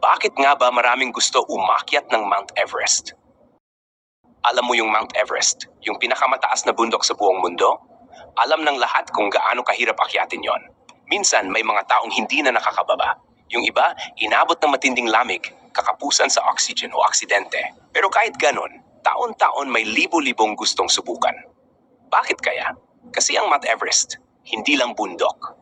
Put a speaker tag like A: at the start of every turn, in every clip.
A: Bakit nga ba maraming gusto umakyat ng Mount Everest? Alam mo yung Mount Everest, yung pinakamataas na bundok sa buong mundo? Alam ng lahat kung gaano kahirap akyatin yon. Minsan may mga taong hindi na nakakababa. Yung iba, inabot ng matinding lamig, kakapusan sa oxygen o aksidente. Pero kahit ganon, taon-taon may libo-libong gustong subukan. Bakit kaya? Kasi ang Mount Everest, hindi lang bundok.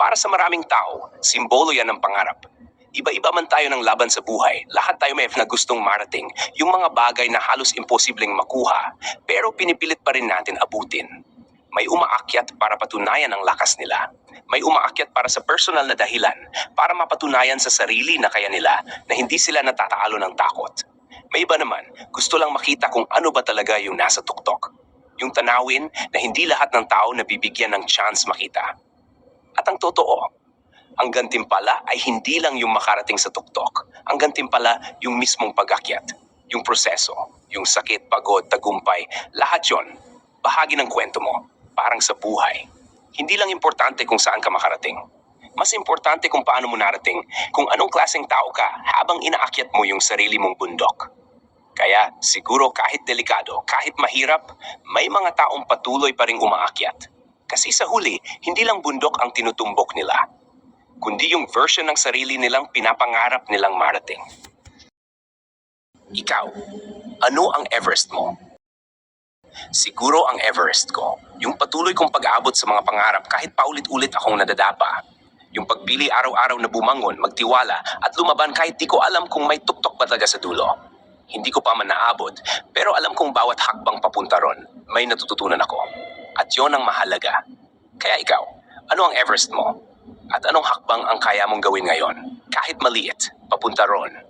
A: Para sa maraming tao, simbolo yan ng pangarap. Iba-iba man tayo ng laban sa buhay, lahat tayo may na gustong marating, yung mga bagay na halos imposibleng makuha, pero pinipilit pa rin natin abutin. May umaakyat para patunayan ang lakas nila. May umaakyat para sa personal na dahilan, para mapatunayan sa sarili na kaya nila na hindi sila natatalo ng takot. May iba naman, gusto lang makita kung ano ba talaga yung nasa tuktok. Yung tanawin na hindi lahat ng tao nabibigyan ng chance makita. At ang totoo, ang gantimpala ay hindi lang yung makarating sa tuktok. Ang gantimpala yung mismong pag-akyat, yung proseso, yung sakit, pagod, tagumpay, lahat yon bahagi ng kwento mo, parang sa buhay. Hindi lang importante kung saan ka makarating. Mas importante kung paano mo narating, kung anong klaseng tao ka habang inaakyat mo yung sarili mong bundok. Kaya siguro kahit delikado, kahit mahirap, may mga taong patuloy pa ring umaakyat. Kasi sa huli, hindi lang bundok ang tinutumbok nila, kundi yung version ng sarili nilang pinapangarap nilang marating. Ikaw, ano ang Everest mo? Siguro ang Everest ko, yung patuloy kong pag-abot sa mga pangarap kahit paulit-ulit akong nadadapa. Yung pagpili araw-araw na bumangon, magtiwala at lumaban kahit di ko alam kung may tuktok ba talaga sa dulo. Hindi ko pa man naabot, pero alam kong bawat hakbang papunta ron, may natututunan ako. At yon ang mahalaga. Kaya ikaw, ano ang Everest mo? At anong hakbang ang kaya mong gawin ngayon? Kahit maliit, papunta ron.